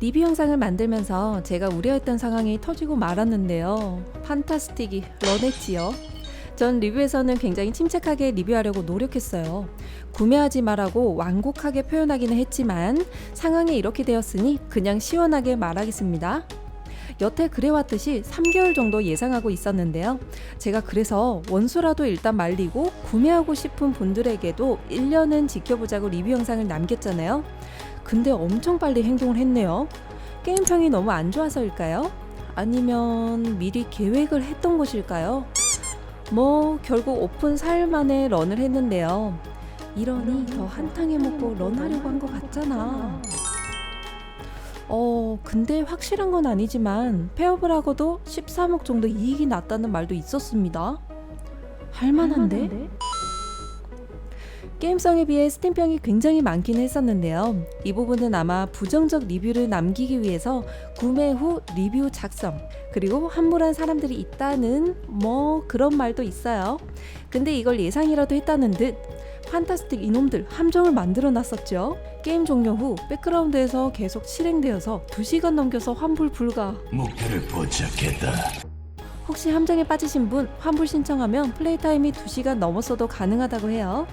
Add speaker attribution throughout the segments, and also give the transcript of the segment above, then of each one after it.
Speaker 1: 리뷰 영상을 만들면서 제가 우려했던 상황이 터지고 말았는데요. 판타스틱이 런했지요. 전 리뷰에서는 굉장히 침착하게 리뷰하려고 노력했어요. 구매하지 말라고 완곡하게 표현하기는 했지만 상황이 이렇게 되었으니 그냥 시원하게 말하겠습니다. 여태 그래왔듯이 3개월 정도 예상하고 있었는데요. 제가 그래서 원수라도 일단 말리고 구매하고 싶은 분들에게도 1년은 지켜보자고 리뷰 영상을 남겼잖아요. 근데 엄청 빨리 행동을 했네요. 게임평이 너무 안 좋아서일까요? 아니면 미리 계획을 했던 것일까요? 뭐 결국 오픈 4일 만에 런을 했는데요. 이러니 더 한탕에 먹고 런하려고 한 것 같잖아. 어, 근데 확실한 건 아니지만 폐업을 하고도 13억 정도 이익이 났다는 말도 있었습니다. 할 만한데? 게임성에 비해 스팀평이 굉장히 많긴 했었는데요. 이 부분은 아마 부정적 리뷰를 남기기 위해서 구매 후 리뷰 작성, 그리고 환불한 사람들이 있다는 뭐 그런 말도 있어요. 근데 이걸 예상이라도 했다는 듯 판타스틱 이놈들 함정을 만들어 놨었죠. 게임 종료 후 백그라운드에서 계속 실행되어서 2시간 넘겨서 환불 불가.
Speaker 2: 목표를 포착했다.
Speaker 1: 혹시 함정에 빠지신 분 환불 신청하면 플레이 타임이 2시간 넘었어도 가능하다고 해요.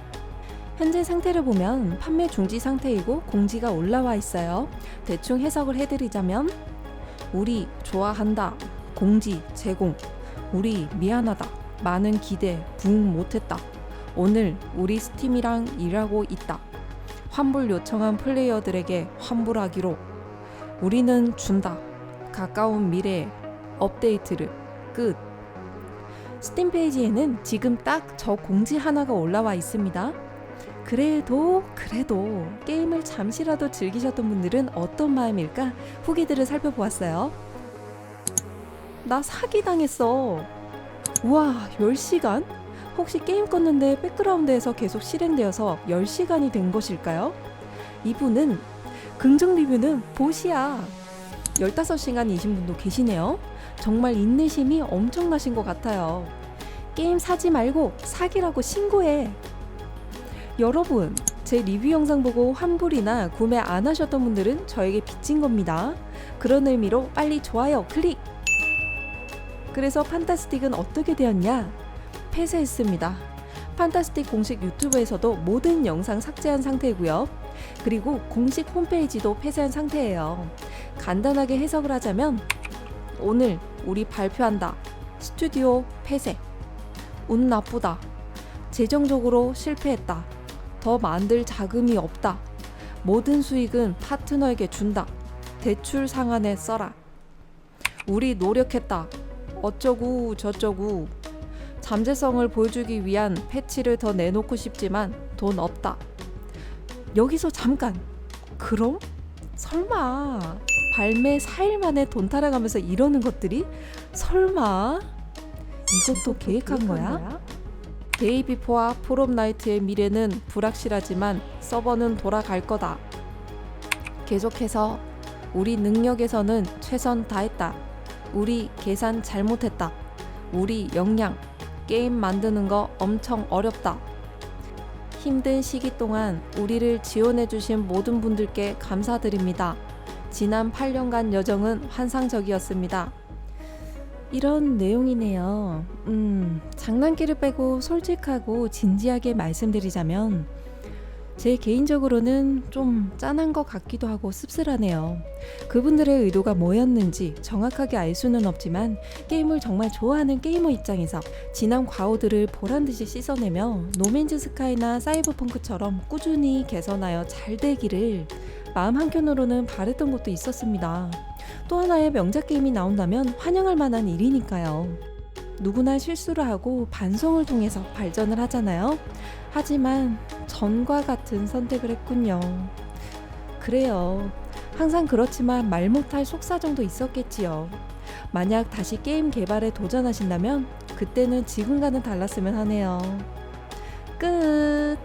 Speaker 1: 현재 상태를 보면 판매 중지 상태이고 공지가 올라와 있어요. 대충 해석을 해드리자면 우리 좋아한다. 공지 제공. 우리 미안하다. 많은 기대 부응 못했다. 오늘 우리 스팀이랑 일하고 있다. 환불 요청한 플레이어들에게 환불하기로. 우리는 준다. 가까운 미래에 업데이트를 끝. 스팀 페이지에는 지금 딱 저 공지 하나가 올라와 있습니다. 그래도 그래도 게임을 잠시라도 즐기셨던 분들은 어떤 마음일까 후기들을 살펴보았어요. 나 사기 당했어. 우와, 10시간? 혹시 게임 껐는데 백그라운드에서 계속 실행되어서 10시간이 된 것일까요? 이분은 긍정 리뷰는 보시야. 15시간이신 분도 계시네요. 정말 인내심이 엄청나신 것 같아요. 게임 사지 말고 사기라고 신고해. 여러분, 제 리뷰 영상 보고 환불이나 구매 안 하셨던 분들은 저에게 빚진 겁니다. 그런 의미로 빨리 좋아요 클릭! 그래서 판타스틱은 어떻게 되었냐? 폐쇄했습니다. 판타스틱 공식 유튜브에서도 모든 영상 삭제한 상태고요. 그리고 공식 홈페이지도 폐쇄한 상태예요. 간단하게 해석을 하자면 오늘 우리 발표한다. 스튜디오 폐쇄. 운 나쁘다. 재정적으로 실패했다. 더 만들 자금이 없다. 모든 수익은 파트너에게 준다. 대출 상한에 써라. 우리 노력했다. 어쩌구 저쩌구. 잠재성을 보여주기 위한 패치를 더 내놓고 싶지만 돈 없다. 여기서 잠깐. 그럼? 설마 발매 4일 만에 돈 타락하면서 이러는 것들이 설마 이것도 계획한 거야? 데이 비포와 프롬 나이트의 미래는 불확실하지만 서버는 돌아갈 거다. 계속해서 우리 능력에서는 최선 다했다. 우리 계산 잘못했다. 우리 역량 게임 만드는 거 엄청 어렵다. 힘든 시기 동안 우리를 지원해주신 모든 분들께 감사드립니다. 지난 8년간 여정은 환상적이었습니다. 이런 내용이네요. 음, 장난기를 빼고 솔직하고 진지하게 말씀드리자면, 제 개인적으로는 좀 짠한 것 같기도 하고 씁쓸하네요. 그분들의 의도가 뭐였는지 정확하게 알 수는 없지만 게임을 정말 좋아하는 게이머 입장에서 지난 과오들을 보란 듯이 씻어내며 노맨즈 스카이나 사이버펑크처럼 꾸준히 개선하여 잘 되기를 마음 한켠으로는 바랬던 것도 있었습니다. 또 하나의 명작 게임이 나온다면 환영할 만한 일이니까요. 누구나 실수를 하고 반성을 통해서 발전을 하잖아요. 하지만 전과 같은 선택을 했군요. 그래요. 항상 그렇지만 말 못할 속사정도 있었겠지요. 만약 다시 게임 개발에 도전하신다면 그때는 지금과는 달랐으면 하네요. 끝.